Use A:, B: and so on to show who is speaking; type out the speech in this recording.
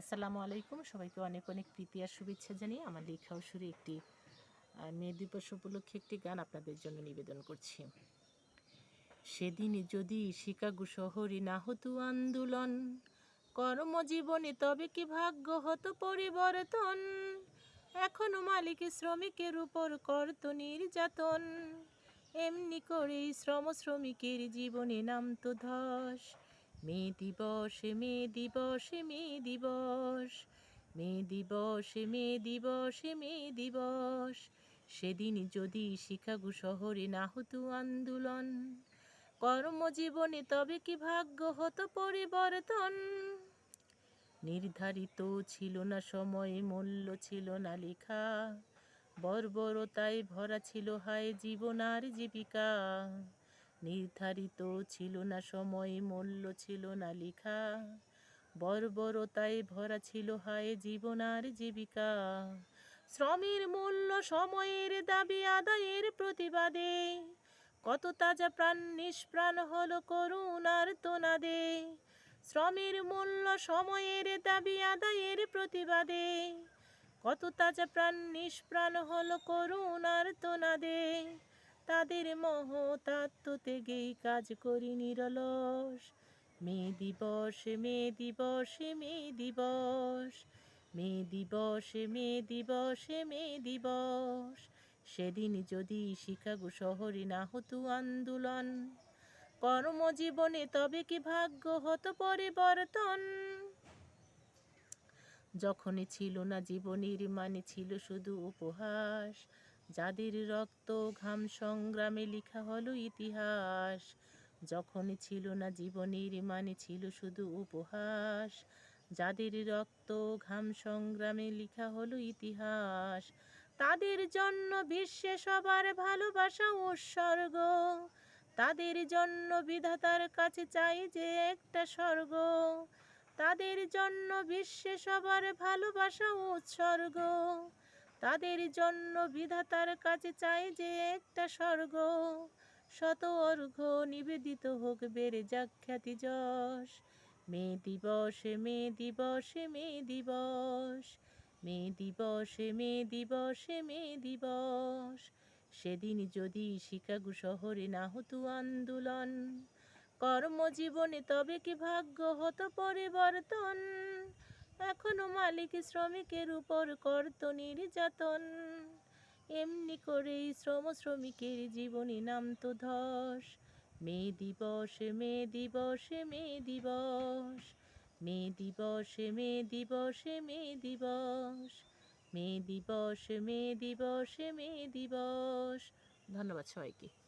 A: আসসালামু আলাইকুম। সবাইকে অনেক অনেক প্রীতি আর শুভেচ্ছা জানিয়ে আমার লেখা ও সুরে একটি মে দিবস উপলক্ষে একটি গান আপনাদের জন্য নিবেদন করছি। সেদিন যদি শিকাগো শহরে না হতো আন্দোলন, কর্মজীবনে তবে কি ভাগ্য হতো পরিবর্তন? এখনও মালিক শ্রমিকের উপর করত নির্যাতন। এমনি করেই শ্রম শ্রমিকের জীবনে নামতো ধস মে দিবস মে দিবস মে দিবস মে দিবস মে দিবস মে দিবস। সেদিন যদি শিকাগো শহরে না হতো আন্দোলন, কর্মজীবনে তবে কি ভাগ্য হতো পরিবর্তন? নির্ধারিত ছিল না, সময় মূল্য ছিল না, লেখা বর্বরতায় ভরা ছিল হায় জীবন আর জীবিকা। নির্ধারিত ছিল না, সময় মূল্য ছিল না, লেখা বর্বরতায় ভরা ছিল হায় জীবন আর জীবিকা। শ্রমের মূল্য, সময়ের দাবি, আদায়ের প্রতিবাদে কত তাজা প্রাণ, নিষ্প্রাণ হলো করুণার তোনাদে। শ্রমের মূল্য, সময়ের দাবি, আদায়ের প্রতিবাদে কত তাজা প্রাণ, নিষ্প্রাণ হলো করুণার তোনাদে। তাদের মহতাত্ম তেগেই কাজ করি নিরলস। মে দিবস মে দিবস মে দিবস মে দিবস মে দিবস মে দিবস। সেদিন যদি শিকাগো শহরে না হতো আন্দোলন, কর্মজীবনে তবে কি ভাগ্য হতো পরিবর্তন? যখনই ছিল না জীবনের মানে ছিল শুধু উপহাস যাদের রক্ত ঘাম সংগ্রামে লেখা হলো ইতিহাস যখনই ছিল না জীবনের মানে ছিল শুধু উপহাস। যাদের রক্ত ঘাম সংগ্রামে লেখা হলো ইতিহাস, তাদের জন্য বিশ্বে সবার ভালোবাসা উৎসর্গ তাদের জন্য বিধাতার কাছে চাই যে একটা স্বর্গ। তাদের জন্য বিশ্বে সবার ভালোবাসা উৎসর্গ তাদের জন্য বিধাতার কাছে চাই যে একটা স্বর্গ। শত অর্ঘ নিবেদিত হোক বেড়ে যাক খ্যাতি যশ। মে দিবস মে দিবস মে দিবস। মে দিবস মে দিবস মে দিবস। সেদিন যদি শিকাগো শহরে না হতো আন্দোলন, কর্মজীবনে তবে কি ভাগ্য হতো পরিবর্তন? মালিক শ্রমিকের উপর করত নির্যাতন। এমনি করেই শ্রম শ্রমিকের জীবনে নামতো ধস। মে দিবস মে দিবস মে দিবস। মে দিবস মে দিবস মে দিবস। মে দিবস মে দিবস মে দিবস। ধন্যবাদ সবাইকে।